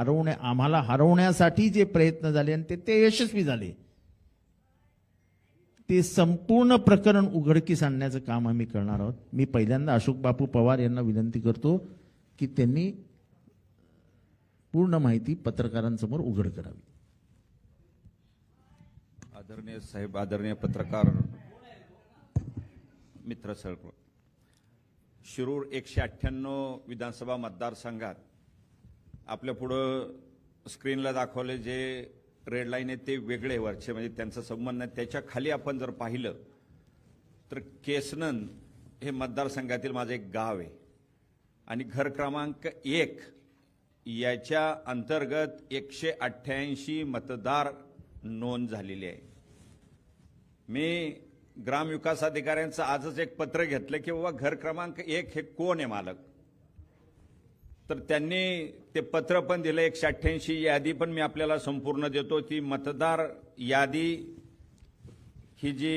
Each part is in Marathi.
हरवण्या आम्हाला हरवण्यासाठी जे प्रयत्न झाले आणि ते ते यशस्वी झाले. ते संपूर्ण प्रकरण उघडकीस आणण्याचं काम आम्ही करणार आहोत. मी पहिल्यांदा अशोक बापू पवार यांना विनंती करतो की त्यांनी पूर्ण माहिती पत्रकारांसमोर उघड करावी. आदरणीय साहेब आदरणीय पत्रकार मित्र सर्व शिरूर एकशे अठ्ठ्याण्णव विधानसभा मतदारसंघात आपल्या पुढं स्क्रीनला दाखवले जे रेड लाईन आहे ते वेगळे वरचे म्हणजे त्यांचा संबंध नाही त्याच्याखाली आपण जर पाहिलं तर केसनन हे मतदारसंघातील माझं एक गाव आहे. आणि घर क्रमांक एक याच्या अंतर्गत एकशे अठ्ठ्याऐंशी मतदार नोंद झालेली आहे. मी ग्रामविकास अधिकाऱ्यांचं आजच एक पत्र घेतलं की बाबा घर क्रमांक एक हे कोण आहे मालक? तर त्यांनी ते पत्र पण दिलं एकशे अठ्ठ्याऐंशी यादी पण मी आपल्याला संपूर्ण देतो. ती मतदार यादी ही जी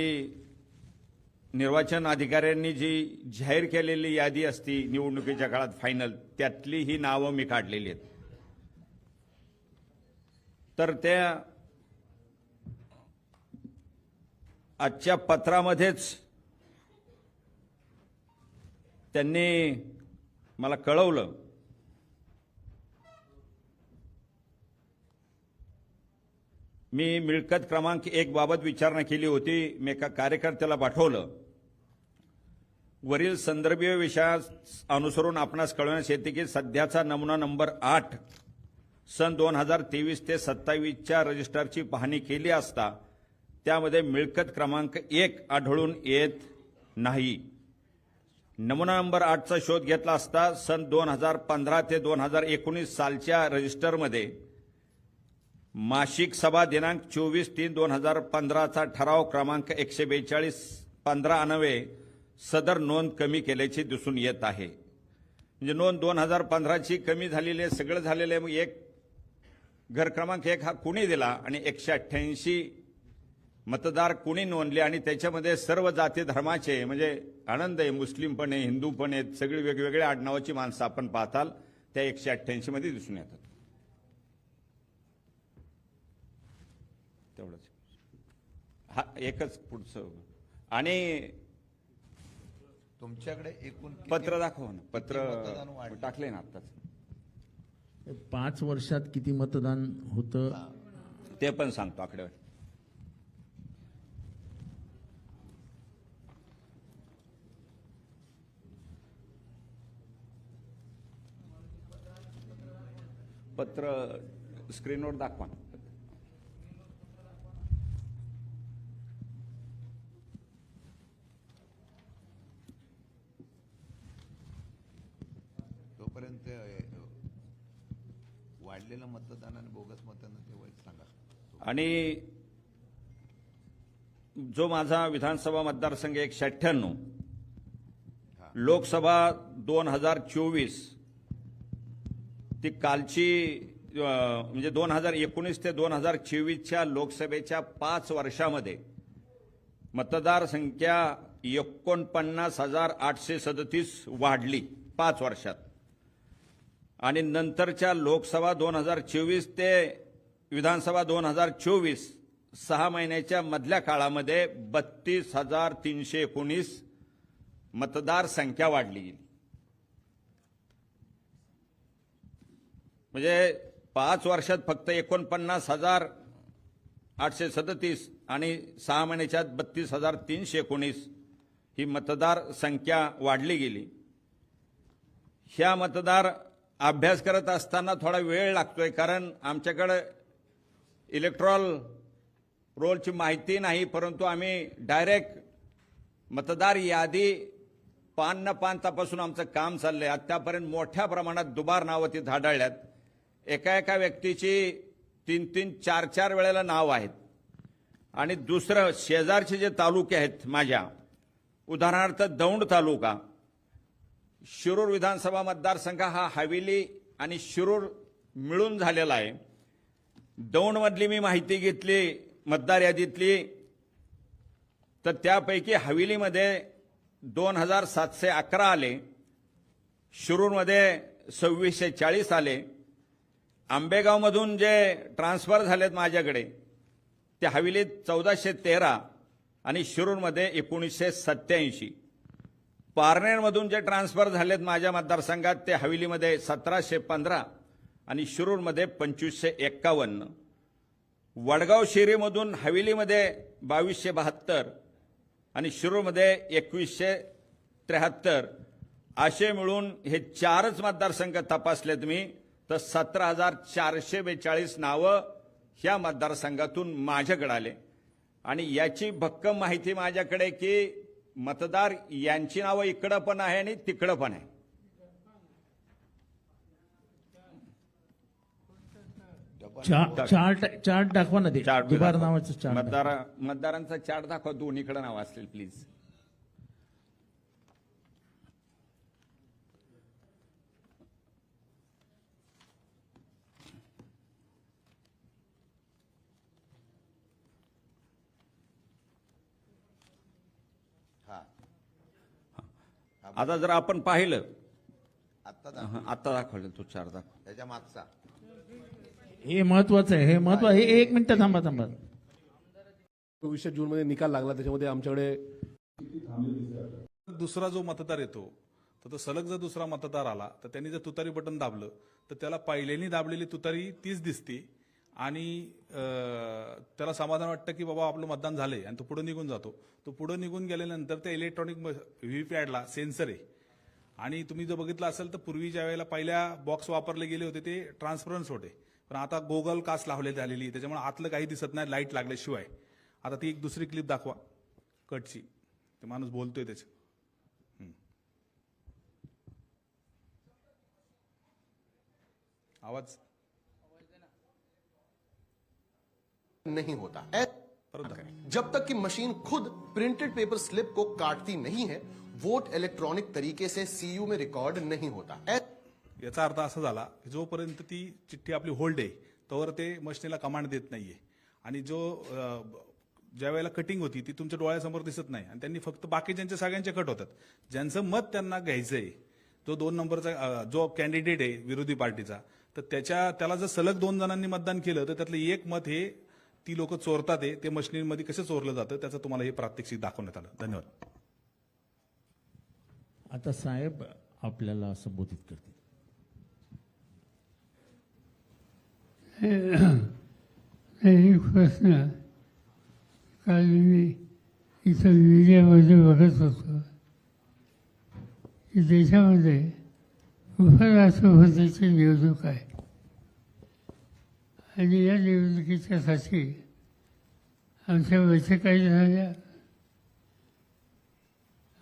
निर्वाचन अधिकाऱ्यांनी जी जाहीर केलेली यादी असती निवडणुकीच्या काळात फायनल त्यातली ही नावं मी काढलेली आहेत. तर त्या आजच्या पत्रामध्येच त्यांनी मला कळवलं मी मिळकत क्रमांक एक बाबत विचारणा केली होती. मी एका कार्यकर्त्याला पाठवलं. वरील संदर्भीय विषयास अनुसरून आपणास कळवण्यास येते की सध्याचा नमुना नंबर आठ सन दोन हजार तेवीस ते सत्तावीसच्या रजिस्टरची पाहणी केली असता त्यामध्ये मिळकत क्रमांक एक आढळून येत नाही. नमुना नंबर आठचा शोध घेतला असता सन दोन हजार पंधरा ते दोन हजार एकोणीस सालच्या रजिस्टरमध्ये मासिक सभा दिनांक चोवीस तीन दोन हजार पंधराचा ठराव क्रमांक एकशे बेचाळीस पंधरा अनवे सदर नोंद कमी केल्याची दिसून येत आहे. म्हणजे नोंद दोन हजार पंधराची कमी झालेली आहे सगळं झालेलं आहे. मग एक घर क्रमांक एक हा कुणी दिला? आणि एकशे अठ्ठ्याऐंशी मतदार कुणी नोंदले? आणि त्याच्यामध्ये सर्व जाती धर्माचे म्हणजे आनंद आहे मुस्लिम पण आहे हिंदू पण आहेत सगळी वेगवेगळ्या आडनावाची माणसं आपण पाहताल त्या एकशे अठ्ठ्याऐंशीमध्ये दिसून येतात. तेवढंच. हा एकच पुढचं. आणि तुमच्याकडे एकूण किती- पत्र दाखव ना. पत्र वाढलं? टाकले ना आत्ताच. पाच वर्षात किती मतदान होतं? ते पण सांगतो आकडेवारी. पत्र स्क्रीनवर दाखवा ना. अ, वाढलेलं मतदान आणि बोगस मतदान ते वाईट सांगा. आणि जो माझा विधानसभा मतदारसंघ एकशे अठ्ठ्याण्णव लोकसभा दोन हजार चोवीस ती कालची म्हणजे दोन हजार एकोणीस ते दोन हजार चोवीसच्या लोकसभेच्या पाच वर्षामध्ये मतदार संख्या एकोणपन्नास हजार आठशे सदतीस वाढली पाच वर्षात. आणि नंतरच्या लोकसभा दोन हजार चोवीस ते विधानसभा दोन हजार चोवीस सहा महिन्याच्या मधल्या काळामध्ये बत्तीस हजार तीनशे एकोणीस मतदार संख्या वाढली गेली. म्हणजे पाच वर्षात फक्त एकोणपन्नास हजार आठशे सदतीस आणि सहा महिन्याच्या बत्तीस हजार तीनशे एकोणीस ही मतदार संख्या वाढली गेली. ह्या मतदार अभ्यास करत असताना थोडा वेळ लागतोय कारण आमच्याकडं इलेक्ट्रॉल रोलची माहिती नाही परंतु आम्ही डायरेक्ट मतदार यादी पान न पान तपासून आमचं काम चाललंय. आत्तापर्यंत मोठ्या प्रमाणात दुबार नावं ती धाडाळल्यात एका एका व्यक्तीची तीन तीन चार चार वेळेला नाव आहेत. आणि दुसरं शेजारचे जे तालुके आहेत माझ्या उदाहरणार्थ दौंड तालुका शिरूर विधानसभा मतदारसंघ हा हवेली आणि शिरूर मिळून झालेला आहे. दौंडमधली मी माहिती घेतली मतदार यादीतली. तर त्यापैकी हवेलीमध्ये दोन हजार सातशे अकरा आले. शिरूरमध्ये सव्वीसशे चाळीस आले. आंबेगावमधून जे ट्रान्सफर झालेत माझ्याकडे ते हवेलीत चौदाशे तेरा आणि शिरूरमध्ये एकोणीसशे सत्याऐंशी पारनेरमधून जे ट्रान्सफर झालेत माझ्या मतदारसंघात ते हवेलीमध्ये सतराशे पंधरा आणि शिरूरमध्ये पंचवीसशे एक्कावन्न. वडगाव शिरीमधून हवेलीमध्ये बावीसशे बहात्तर आणि शिरूरमध्ये एकवीसशे त्र्याहत्तर. असे मिळून हे चारच मतदारसंघ तपासलेत मी तर सतरा हजार चारशे बेचाळीस नावं ह्या मतदारसंघातून माझ्याकडे आले. आणि याची भक्कम माहिती माझ्याकडे की मतदार यांची नावं इकडं पण आहे आणि तिकडं पण आहे चार्ट चार्ट दाखवा ना ते चार्ट दुबार दाखवा. नावाचं चार्ट दाखवा. मतदार मतदारांचा चार्ट दाखवा दोन्हीकडे नाव असतील प्लीज आता जर आपण पाहिलं. हं, आता दाखवलं तो चार दाखव. त्याच्या मागचा. हे महत्वाचं आहे हे महत्त्व हे एक मिनिट थांबा थांबा. चोवीसशे जूनमध्ये निकाल लागला त्याच्यामध्ये आमच्याकडे दुसरा जो मतदार येतो तर तो सलग जर दुसरा मतदार आला तर त्यांनी जर तुतारी बटन दाबलं तर त्याला पहिल्यानी दाबलेली तुतारी तीच दिसते. आणि त्याला समाधान वाटतं की बाबा आपलं मतदान झालंय आणि तो पुढे निघून जातो. तो पुढे निघून गेल्यानंतर त्या इलेक्ट्रॉनिक व्हीव्हीपॅडला सेन्सर आहे. आणि तुम्ही जर बघितलं असेल तर पूर्वी ज्या वेळेला पहिल्या बॉक्स वापरले गेले होते ते ट्रान्सपरन्स होते. पण आता गोगल कास्ट लावले झालेली त्याच्यामुळे आतलं काही दिसत नाही लाइट लागल्याशिवाय. आता ती एक दुसरी क्लिप दाखवा. कटची ते माणूस बोलतोय त्याचं. आवाज? नहीं होता। जब तक कि मशीन खुद प्रिंटेड पेपर स्लिप को काटती नहीं है वोट इलेक्ट्रॉनिक तरीके से सीयू में रिकॉर्ड नहीं होता। याचा अर्थ असा झाला की जोपर्यंत ती चिठ्ठी आपली होल्ड आहे तोवर ते मशिनीला कमांड देत नाहीये. आणि जो ज्या वेळेला कटिंग होती ती तुमच्या डोळ्यासमोर दिसत नाही. आणि त्यांनी फक्त बाकीच्यांचे सगळ्यांचे कट होतात. ज्यांचं मत त्यांना घ्यायचंय जो दोन नंबरचा जो कॅन्डिडेट आहे विरोधी पार्टीचा तर त्याच्या त्याला जर सलग दोन जणांनी मतदान केलं तर त्यातलं एक मत हे ती लोक चोरतात आहे ते मशिनीमध्ये कसं चोरलं जातं त्याचं तुम्हाला हे प्रात्यक्षिक दाखवण्यात आलं. धन्यवाद. आता साहेब आपल्याला संबोधित करतील. प्रश्न काल मी इथं मीडियामध्ये बघत होतो. की देशामध्ये उपराष्ट्रपतीची निवडणूक आहे. आणि या निवडणुकीच्यासाठी आमच्या बैठकाही झाल्या.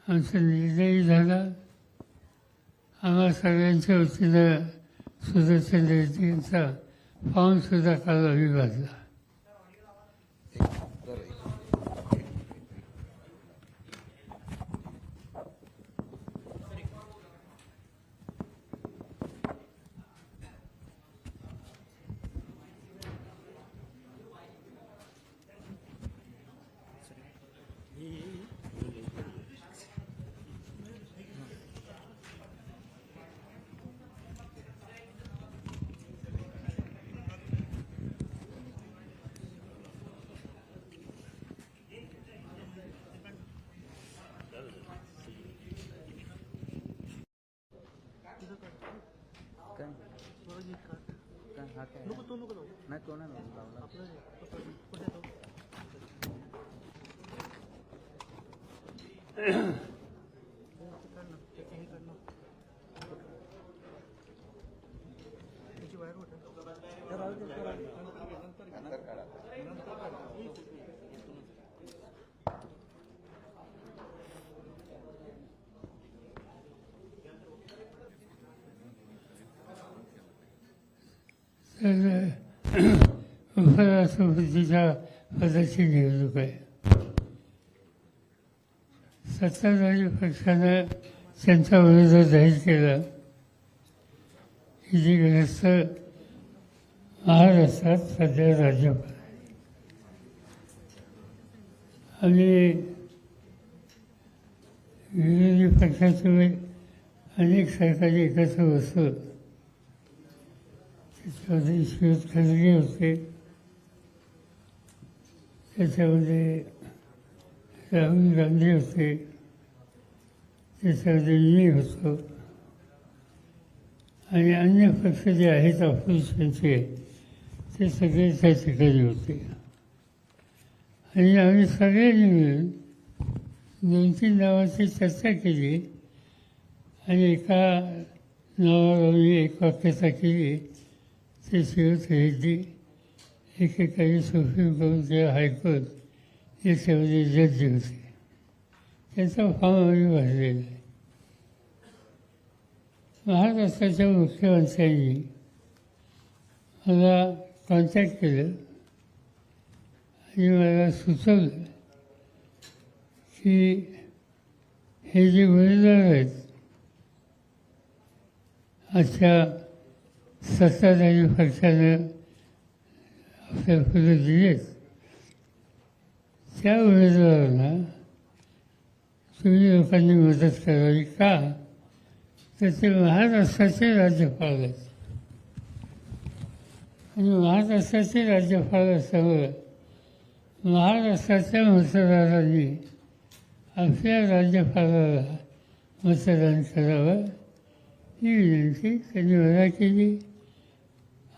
आमचा निर्णयही झाला. आम्हा सगळ्यांच्या वतीनं सुद्धा निर्णयांचा फॉर्मसुद्धा काल अभिवादला सुदर्शन रेड्डी यांचा फॉर्म सुद्धा काल आम्ही भरला तर उपराष्ट्रपतीच्या पदाची निवडणूक आहे सत्ताधारी पक्षानं त्यांच्या विरोध जाहीर केलं. की जे ग्रस्त महाराष्ट्रात सध्या राज्यपाल आहे. आणि विरोधी पक्षाचे अनेक सरकारी एकत्र बसून त्याच्यामध्ये शिवत खरगे होते. त्याच्यामध्ये राहुल गांधी होते. त्याच्यामध्ये मी होतो. आणि अन्य पक्ष जे आहेत ऑपोजिशनचे ते सगळे त्या ठिकाणी होते. आणि आम्ही सगळ्यांनी मिळून दोन तीन नावाची चर्चा केली. आणि एका नावावर आम्ही एक वाक्यता केली. ते शिवसेनेची रेड्डी एकेकाळी सुप्रीम कोर्ट किंवा हायकोर्ट याच्यामध्ये जज होते. त्याचा फॉर्म आम्ही भरलेला आहे. महाराष्ट्राच्या मुख्यमंत्र्यांनी मला कॉन्टॅक्ट केलं आणि मला सुचवलं की हे जे उमेदवार आहेत अशा सत्ताधारी पक्षानं आपल्या पुढे दिलेत. त्या उमेदवारांना तुम्ही लोकांनी मदत करावी का? तर ते महाराष्ट्राचे राज्यपाल आहेत. आणि महाराष्ट्राचे राज्यपाल असल्यामुळं महाराष्ट्राच्या मतदारांनी आपल्या राज्यपालाला मतदान करावं. ही विनंती त्यांनी मला केली.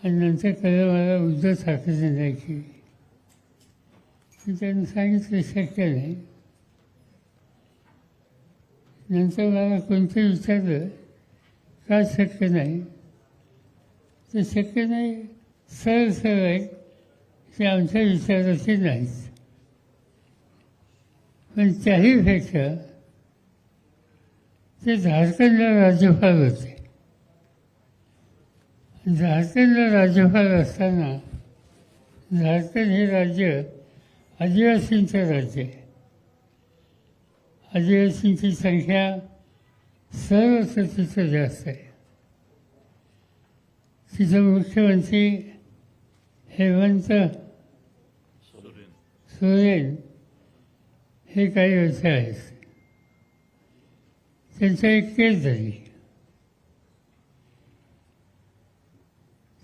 आणि नंतर त्याला मला उद्धव ठाकरेंना केली. त्यांनी सांगितलं शक्य नाही. नंतर मला कोणतं विचारलं का शक्य नाही? तर शक्य नाही सरळ सरळ आहे ते आमच्या विचाराचे नाहीत. पण त्याहीपेक्षा ते झारखंडला राज्यपाल होते. झारखंडला राज्यपाल असताना झारखंड हे राज्य आदिवासींचं राज्य आहे. आदिवासींची संख्या सर्व तिथं जास्त आहे. तिथं मुख्यमंत्री हेमंत सोरेन हे काही वर्ष आहेत. त्यांचा एक केस झाली.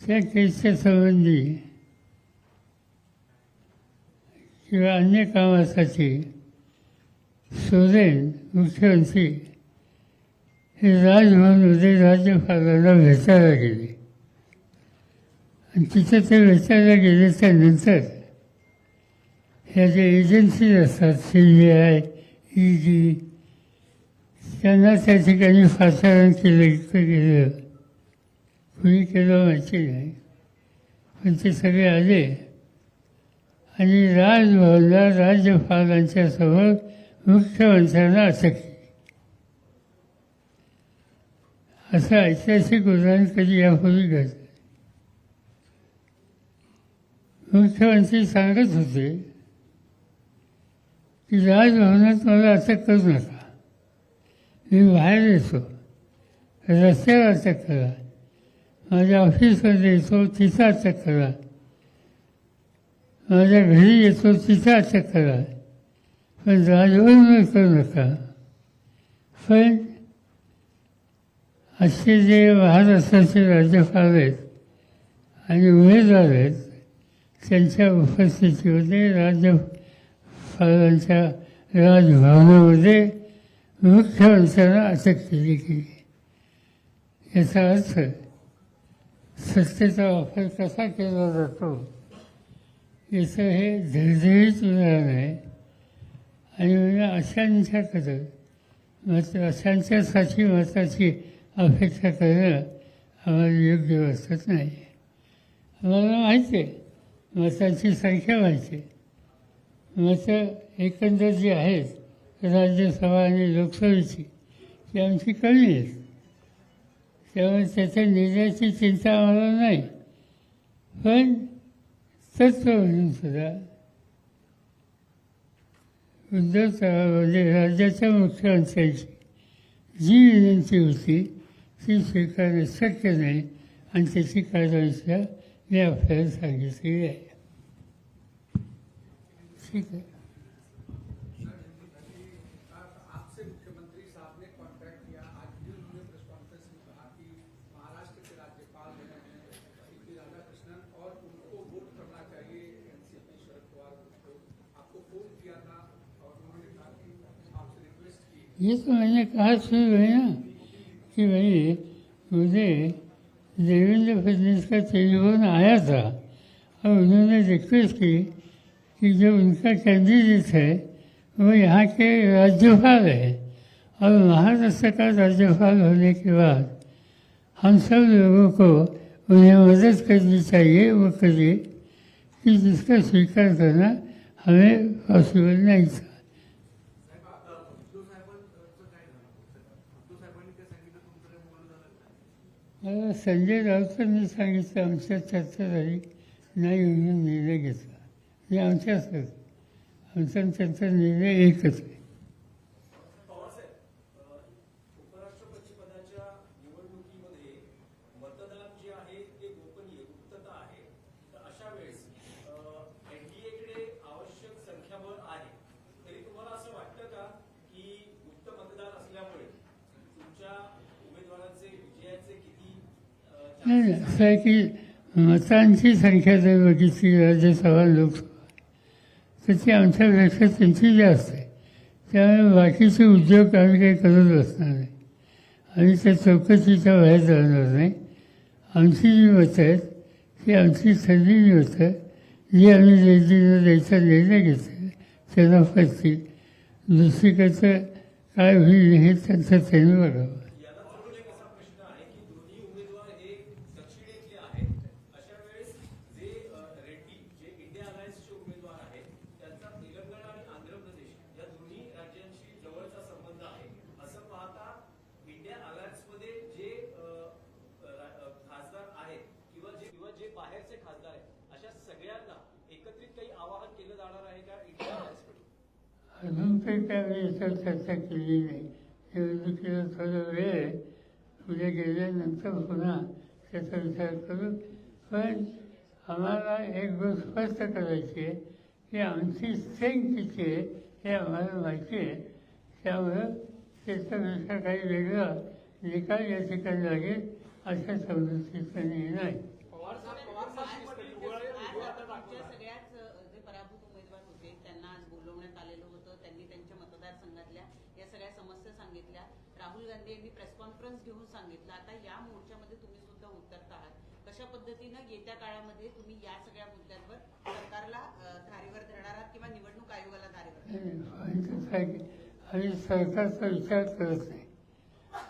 त्या केसच्या संबंधी किंवा अन्य कामासाठी सोरेन मुख्यमंत्री हे राजभवनमध्ये राज्यपालांना भेटायला गेले. आणि तिथे ते भेटायला गेले नंतर ह्या ज्या एजन्सीज असतात C B I E D त्यांना त्या ठिकाणी पाचारण केलं गेलं. कुणी केलं माहिती नाही. पण ते सगळे आले. आणि राजभवनला राज्यपालांच्या समोर मुख्यमंत्र्यांना अटक केली असं ऐतिहासिक उदाहरण कधी यापूर्वी घडलं? मुख्यमंत्री सांगत होते की राजभवनात मला अटक करू नका. मी बाहेर येतो. रस्त्यावर अटक करा. माझ्या ऑफिसमध्ये येतो तिथं अटक करा. माझ्या घरी येतो तिथं अटक करा. पण राजभवन करू नका पण असे जे महाराष्ट्राचे राज्यपाल आहेत आणि उमेदवार आहेत. त्यांच्या उपस्थितीमध्ये राज्यपालांच्या राजभवनामध्ये मुख्यमंत्र्यांना अटक केली गेली. याचा अर्थ सत्तेचा वापर कसा केला जातो? याचं हे धडधडीत उदाहरण आहे आणि म्हणजे अशांच्याकडं मत अशांच्यासाठी मताची अपेक्षा करणं आम्हाला योग्य वाटत नाही. आम्हाला माहिती आहे मतांची संख्या माहिती आहे. मतं एकंदर जी आहेत राज्यसभा आणि लोकसभेची ती आमची कमी आहेत. त्यामुळे त्याच्या निर्णयाची चिंता आम्हाला नाही. पण तत्व म्हणून सुद्धा उद्धव राज्याच्या मुख्यमंत्र्यांची जी विनंती होती ती स्वीकारणं शक्य नाही आणि त्याची कारवाईसुद्धा मी आपल्याला सांगितलेली आहे ठीक आहे आपसे मुख्यमंत्री साहब ने कॉन्टैक्ट किया आज न्यूज में प्रेस कॉन्फ्रेंस में कहा कि महाराष्ट्र के राज्यपाल जो हैं ये तो मैंने कहा सुन है ना हो कि भाई मुझे देवेंद्र फडणवीस का टेलीफोन आया था और उन्होंने रिक्वेस्ट की कि जो उनका कैंडिडेट है वो यहाँ के राज्यपाल है। और महाराष्ट्र का राज्यपाल होने के बाद हम सब लोगों को उन्हें मदद करनी चाहिए वो करिए कि जिसका स्वीकार करना हमें पॉसिबल नहीं था। मला संजय राऊतांनी सांगितलं आमच्या चर्चा झाली नाही म्हणून निर्णय घेतला. हे आमच्याच आमचा त्यांचा निर्णय एकच आहे उपराष्ट्रपती पदाच्या निवडणुकीमध्ये मतदान जे आहे ते गोपनीय गुप्तता आहे तर अशा वेळेस एनडीएकडे आवश्यक संख्याबळ आहे तरी तुम्हाला असं वाटतं का की गुप्त मतदान असल्यामुळे तुमच्या उमेदवाराचे विजयाचे किती अ, नाही असं आहे की मतांची संख्या जर बघितली राज्यसभा लोकसभा तर ती आमच्यापेक्षा त्यांची जास्त आहे. त्यामुळे बाकीचे उद्योग आम्ही काही करत बसणार नाही. आणि त्या चौकशीच्या बाहेर जाणार नाही. आमची जी मतं आहेत ती आमची ठरलेली मतं जी आम्ही रेल्वेला द्यायचा निर्णय घेतला त्यांना फसतील दुसरीकडचं काय होईल हे त्यांचं त्यांनी बघावं याला जोडून एक असा प्रश्न आहे की दोन्ही उमेदवार हे दक्षिणेतले आहेत अशा वेळेस जे अ, रेड्डी जे इंडिया अलायन्सचे उमेदवार आहेत त्यांचा तेलंगणा आणि आंध्र प्रदेश या दोन्ही राज्यांशी जवळचा संबंध आहे असं पाहता इंडिया अलायन्समध्ये जे अ, रा- अ, खासदार आहेत किंवा जे किंवा जे बाहेरचे खासदार आहेत अशा सगळ्यांना एकत्रित काही आवाहन केलं जाणार आहे का इंडिया अलायन्सकडून अजून काही त्यावेळी इतर चर्चा केली नाही निवडणुकीला थोडा वेळ आहे पुढे गेल्यानंतर पुन्हा त्याचा विचार करू पण आम्हाला एक गोष्ट स्पष्ट करायची आहे की आमची स्ट्रेंथ किती आहे हे आम्हाला माहिती आहे त्यामुळं त्याच्यापेक्षा काही वेगळा निकाल या ठिकाणी लागेल अशा सवलतीचा नाही आमच्या सगळ्याच अ, जे पराभूत उमेदवार होते त्यांना आज बोलवण्यात आलेलं होतं त्यांनी त्यांच्या मतदारसंघातल्या या सगळ्या समस्या सांगितल्या राहुल गांधी यांनी प्रेस घेऊन सांगितलं. आता या मोर्चामध्ये तुम्ही सुद्धा उतरत आहात. कशा पद्धतीनं येत्या काळामध्ये तुम्ही या सगळ्या मुद्द्यांवर सरकारला धारेवर धरणार आहात किंवा निवडणूक आयोगाला धारेवर आणि कसं आहे आम्ही सरकारचा विचार करत नाही.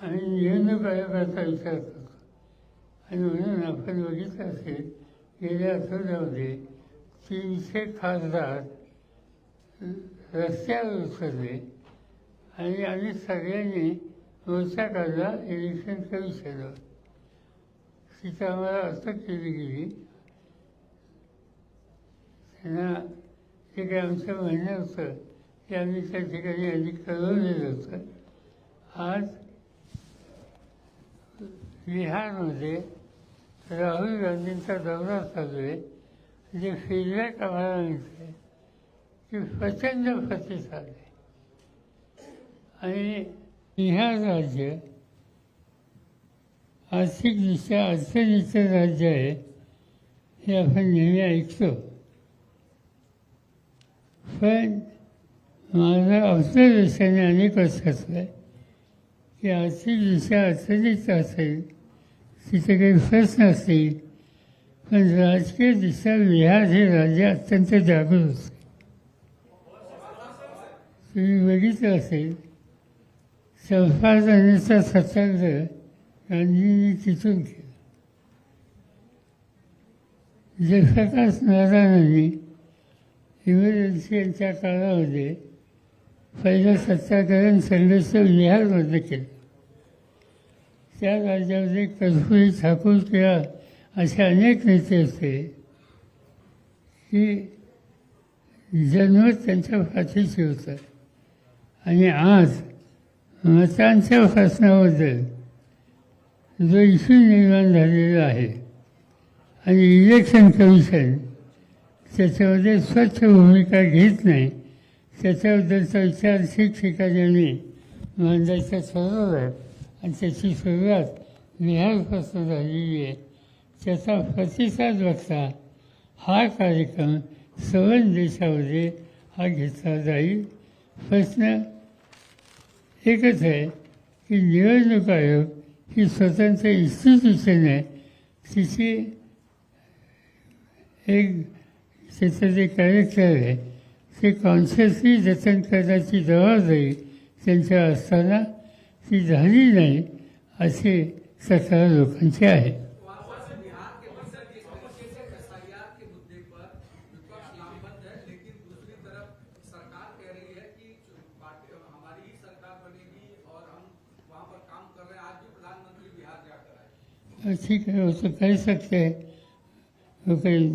आणि निवडणूक आयोगाचा विचार करतो. आणि म्हणून आपण बघितलं असेल गेल्या आठवड्यामध्ये तीनशे खासदार रस्त्यावर उतरले. आणि आम्ही सगळ्यांनी मोर्चा काढला इलेक्शन कमिशनवर तिथं आम्हाला अटक केली गेली त्यांना जे काही आमचं म्हणणं होतं ते आम्ही त्या ठिकाणी आधी कळवलेलं होतं आज बिहारमध्ये राहुल गांधींचा दौरा चालू आहे. जे फीडबॅक आम्हाला मिळते की प्रचंड प्रतिसाद आहे. आणि बिहार राज्य आर्थिकदृष्ट्या अडचणीचं राज्य आहे हे आपण नेहमी ऐकतो. पण माझं ऑब्झर्वेशन अनेक असं आहे की आर्थिकदृष्ट्या अडचणीचं असेल तिथे काही प्रश्न असतील पण राजकीयदृष्ट्या बिहार हे राज्य अत्यंत जागृत होते तुम्ही बघितलं असेल संपादनेचा सत्याग्रह गांधींनी तिथून केला. जयप्रकाश नारायणांनी इमर्जन्सी यांच्या काळामध्ये पहिलं सत्याग्रहण संघर्ष बिहारमध्ये केलं. त्या राज्यामध्ये कर्पूरी ठाकूर किंवा असे अनेक नेते होते की जन्मच त्यांच्या पाठीशी होतं. आणि आज मतांच्या प्रश्नाबद्दल जो इश्यू निर्माण झालेला आहे. आणि इलेक्शन कमिशन त्याच्यामध्ये स्वच्छ भूमिका घेत नाही. त्याच्याबद्दलचा विचार ठिकठिकाणी मांडायचा ठरवलं आहे आणि त्याची सुरुवात बिहारपासून झालेली आहे. त्याचा प्रतिसाद बघता हा कार्यक्रम सवन देशामध्ये हा घेतला जाईल. प्रश्न एकच आहे की निवडणूक आयोग ही स्वतंत्र इन्स्टिट्यूशन आहे. तिची एक त्याचं जे कॅरेक्टर आहे ते कॉन्शियसली जतन करण्याची जबाबदारी त्यांच्या असताना ती झाली नाही असे सरकार लोकांचे आहे. ठीक है वो तो कह सकते हैं। कहीं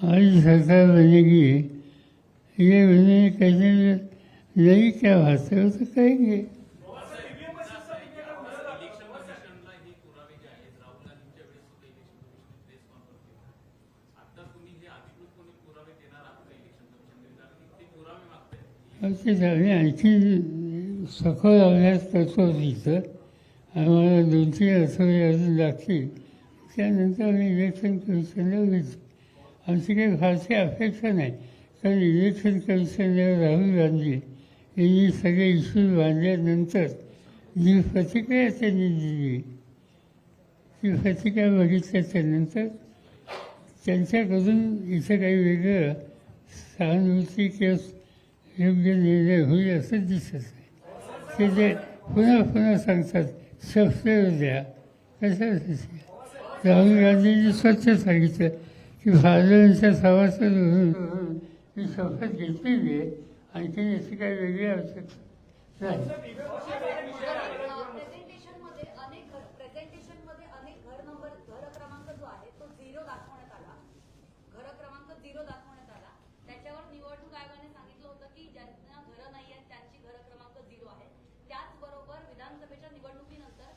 हमारी सरकार बनेगी। ये उन्हें कहने नहीं क्या बात है वो तो कहेंगे आणखी सखोल अभ्यास करतो तिथं आम्हाला दोन तीन आठवडे अजून लागतील. त्यानंतर आम्ही इलेक्शन कमिशनला विचारू आमची काही फारशी अपेक्षा नाही. कारण इलेक्शन कमिशनला राहुल गांधी यांनी सगळे इश्यूज बांधल्यानंतर जी प्रतिक्रिया त्यांनी दिली ती प्रतिक्रिया बघितल्याच्यानंतर त्यांच्याकडून इथं काही वेगळं सहानुभूती किंवा योग्य निर्णय होईल असं दिसत नाही ते जे पुन्हा पुन्हा सांगतात शस्त्र द्या. कशासाठी राहुल गांधींनी स्वच्छ सांगितलं की भारतांच्या सभासद म्हणून ही शपथ घेतलेली आहे आणखी याची काही वेगळी आवश्यकता नाही प्रेझेंटेशनमध्ये अनेक घर प्रेझेंटेशनमध्ये अनेक घर नंबर घर क्रमांक जो आहे तो झिरो दाखवण्यात आला घर क्रमांक झिरो दाखवण्यात आला त्याच्यावर निवडणूक आयोगाने सांगितलं होतं की ज्यांना घरं नाही आहेत त्यांची घर क्रमांक झिरो आहे त्याचबरोबर विधानसभेच्या निवडणुकीनंतर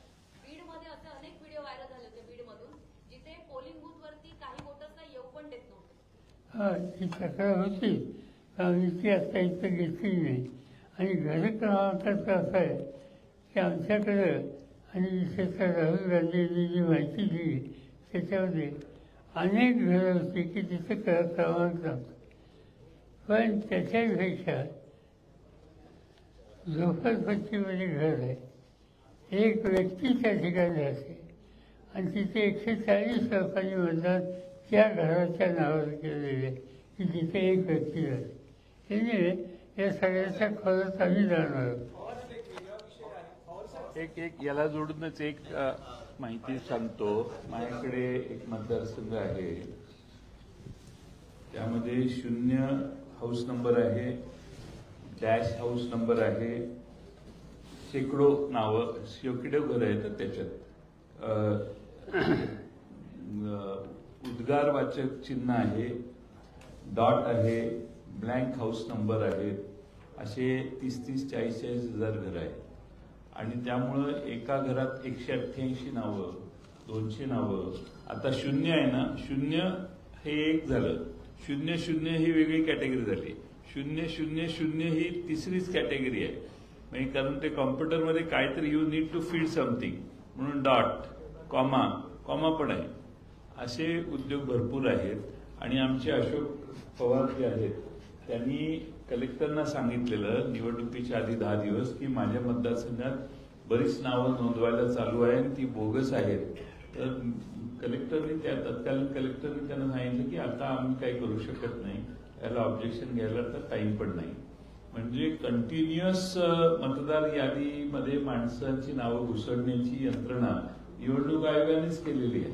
बीडमध्ये असे अनेक व्हिडिओ व्हायरल झाले होते बीडमधून जिथे पोलिंग बूथ वरती काही वोटर्सना येऊ पण देत नव्हते हा ही तक्रार होती. आम्ही ती आता इथं घेतली नाही आणि घर क्रमांकाचं असं आहे की आमच्याकडं आणि विशेषतः राहुल गांधींनी जी माहिती दिली त्याच्यामध्ये अनेक घरं होती की तिथे घर क्रमांक नव्हता. पण त्याच्यापेक्षा झोपडपट्टीमध्ये घर आहे. एक व्यक्ती त्या ठिकाणी असते आणि तिथे एकशे चाळीस लोकांनी मतदान त्या घराच्या नावावर केलेले आहे की तिथे एक व्यक्ती राहते त्यामुळे या सगळ्याच्या खरंच आम्ही जाणार आहोत एक एक याला जोडूनच एक माहिती सांगतो. माझ्याकडे एक मतदारसंघ आहे. त्यामध्ये शून्य हाऊस नंबर आहे डॅश हाऊस नंबर आहे शेकडो नावं शेकडो घरं येतात त्याच्यात. उद्गारवाचक चिन्ह आहे डॉट आहे ब्लँक हाऊस नंबर आहेत असे तीस तीस चाळीस चाळीस हजार घरं आहेत. आणि त्यामुळं एका घरात एकशे अठ्ठ्याऐंशी नावं दोनशे नावं आता शून्य आहे ना शून्य हे एक झालं. शून्य शून्य ही वेगळी कॅटेगरी झाली. शून्य शून्य शून्य ही तिसरीच कॅटेगरी आहे. म्हणजे कारण ते कॉम्प्युटरमध्ये काहीतरी you need to feed something म्हणून डॉट कॉमा कॉमा पण आहे. असे उद्योग भरपूर आहेत आणि आमचे अशोक पवार जे आहेत त्यांनी कलेक्टरना सांगितलेलं निवडणुकीच्या आधी दहा दिवस की माझ्या मतदारसंघात बरीच नावं नोंदवायला चालू आहे आणि ती बोगस आहेत. तर कलेक्टरने त्या तत्कालीन कलेक्टरने त्यांना सांगितलं की आता आम्ही काही करू शकत नाही याला ऑब्जेक्शन घ्यायला तर टाइम पण नाही. म्हणजे कंटिन्युअस मतदार यादीमध्ये माणसांची नावं घुसडण्याची यंत्रणा निवडणूक आयोगानेच केलेली आहे.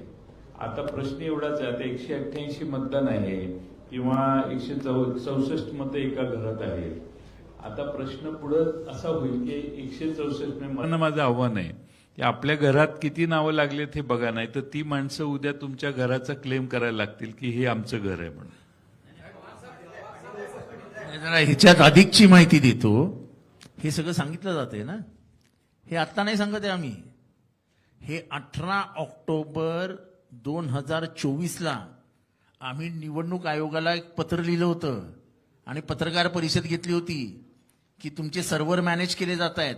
आता प्रश्न एवढाच आहे आता एकशे अठ्ठ्याऐंशी मतदान आहे किंवा एकशे चौ चौसष्ट मतं एका घरात आहेत. आता प्रश्न पुढं असा होईल की एकशे चौसष्ट माझं आव्हान आहे की आपल्या घरात किती नावं लागलेत हे बघा नाही तर ती माणसं उद्या तुमच्या घराचा क्लेम करायला लागतील की हे आमचं घर आहे म्हणून. जरा ह्याच्यात अधिकची माहिती देतो. हे सगळं सांगितलं जाते ना? हे आत्ता नाही सांगत आहे आम्ही. हे अठरा ऑक्टोबर दोन हजार चोवीसला आम्ही निवडणूक आयोगाला एक पत्र लिहिलं होतं. आणि पत्रकार परिषद घेतली होती की तुमचे सर्व्हर मॅनेज केले जात आहेत.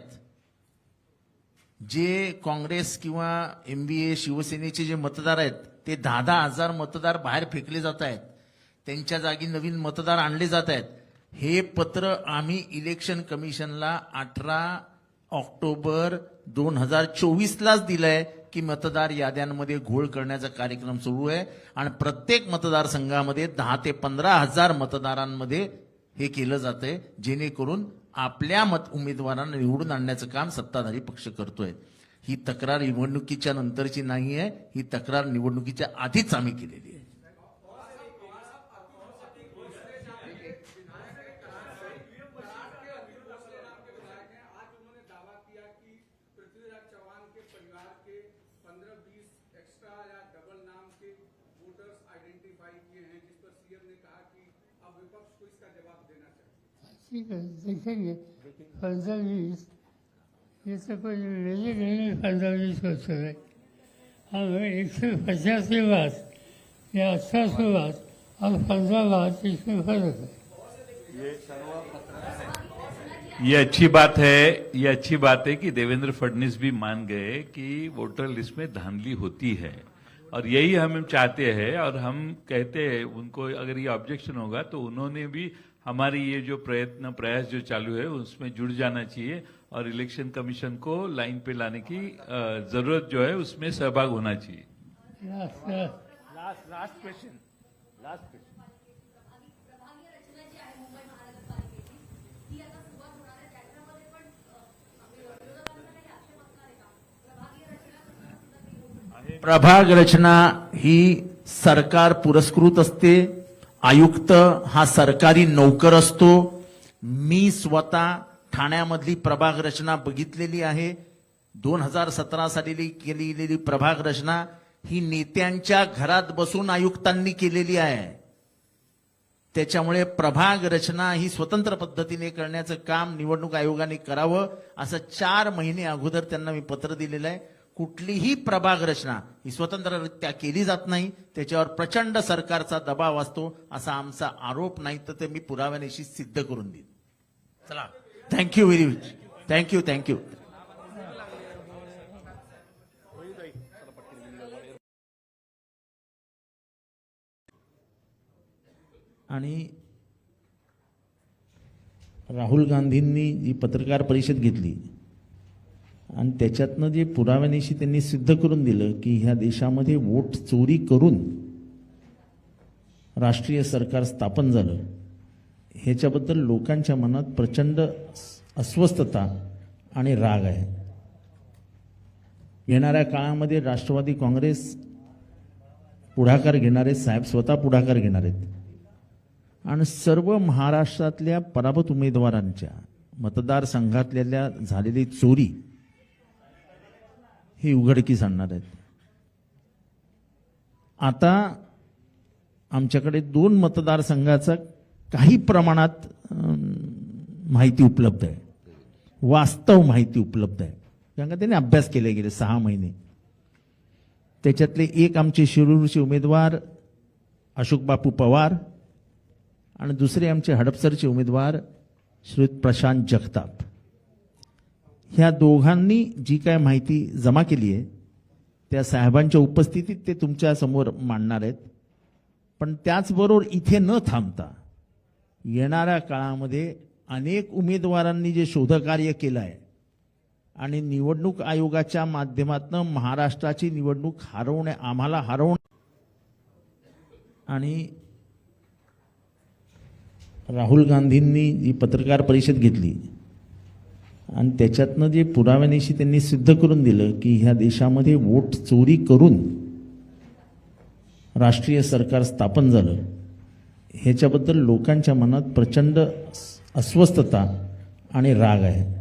जे काँग्रेस किंवा एम बी ए शिवसेनेचे जे मतदार आहेत ते दहा दहा हजार मतदार बाहेर फेकले जात आहेत. त्यांच्या जागी नवीन मतदार आणले जात आहेत. हे पत्र आम्ही इलेक्शन कमिशनला अठरा ऑक्टोबर दोन हजार चोवीसलाच दिलंय. की मतदार याद्यांमध्ये घोळ करण्याचा कार्यक्रम सुरू आहे आणि प्रत्येक मतदारसंघामध्ये दहा ते पंधरा हजार मतदारांमध्ये हे केलं जातंय जेणेकरून आपल्या मत उमेदवारांना निवडून आणण्याचं काम सत्ताधारी पक्ष करतोय. ही तक्रार निवडणुकीच्या नंतरची नाही आहे ही तक्रार निवडणुकीच्या आधीच आम्ही केलेली ठीक है देखेंगे। पंद्रह बीस ये तो कोई मेरे नहीं पंद्रह बीस हो। सके हम एक सौ पचास के बाद या अस्सी के बाद और पंद्रह बाद इसमें फ़र्क है। ये अच्छी बात है ये अच्छी बात है कि देवेंद्र फडणवीस भी मान गए कि वोटर लिस्ट में धांधली होती है। और यही हम चाहते हैं और हम कहते हैं उनको अगर ये ऑब्जेक्शन होगा तो उन्होंने भी हमारी ये जो प्रयत्न प्रयास जो चालू है उसमें जुड़ जाना चाहिए और इलेक्शन कमीशन को लाइन पे लाने की ज़रूरत जो है उसमें सहभाग होना चाहिए। लास्ट क्वेश्चन लास्ट प्रभाग रचना ही सरकार पुरस्कृत असते. आयुक्त हा सरकारी नोकर असतो. मी स्वतः ठाण्यामधली प्रभाग रचना बघितलेली आहे. दोन हजार सतरा साली केलेली प्रभाग रचना ही नेत्यांच्या घरात बसून आयुक्तांनी केलेली आहे. त्याच्यामुळे प्रभाग रचना ही स्वतंत्र पद्धतीने करण्याचं काम निवडणूक आयोगाने करावं असं चार महिने अगोदर त्यांना मी पत्र दिलेलं आहे. कुठलीही प्रभाग रचना ही स्वतंत्ररित्या केली जात नाही. त्याच्यावर प्रचंड सरकारचा दबाव असतो. असा आमचा आरोप नाही तर ते मी पुराव्यानिशी सिद्ध करून देईन. चला. Thank you very much thank you thank you आणि राहुल गांधींनी जी पत्रकार परिषद घेतली आणि त्याच्यातनं जे पुराव्यानिशी त्यांनी सिद्ध करून दिलं की ह्या देशामध्ये वोट चोरी करून राष्ट्रीय सरकार स्थापन झालं ह्याच्याबद्दल लोकांच्या मनात प्रचंड अस्वस्थता आणि राग आहे. येणाऱ्या काळामध्ये राष्ट्रवादी काँग्रेस पुढाकार घेणारे साहेब स्वतः पुढाकार घेणार आहेत. आणि सर्व महाराष्ट्रातल्या पराभूत उमेदवारांच्या मतदारसंघातल्या झालेली चोरी ही उघडकीस आणणार आहेत. आता आमच्याकडे दोन मतदारसंघाचं काही प्रमाणात माहिती उपलब्ध आहे. वास्तव माहिती उपलब्ध आहे. कारण का त्याने अभ्यास केले गेले सहा महिने. त्याच्यातले एक आमचे शिरूरचे उमेदवार अशोक बापू पवार आणि दुसरे आमचे हडपसरचे उमेदवार श्रीयुत प्रशांत जगताप. ह्या दोघांनी जी काय माहिती जमा केली आहे त्या साहेबांच्या उपस्थितीत ते तुमच्यासमोर मांडणार आहेत. पण त्याचबरोबर इथे न थांबता येणाऱ्या काळामध्ये अनेक उमेदवारांनी जे शोधकार्य केलं आहे आणि निवडणूक आयोगाच्या माध्यमातून महाराष्ट्राची निवडणूक हरवणे आम्हाला हरवण आणि राहुल गांधींनी जी पत्रकार परिषद घेतली आणि त्याच्यातनं जे पुराव्यानिशी त्यांनी सिद्ध करून दिलं की ह्या देशामध्ये वोट चोरी करून राष्ट्रीय सरकार स्थापन झालं ह्याच्याबद्दल लोकांच्या मनात प्रचंड अस्वस्थता आणि राग आहे.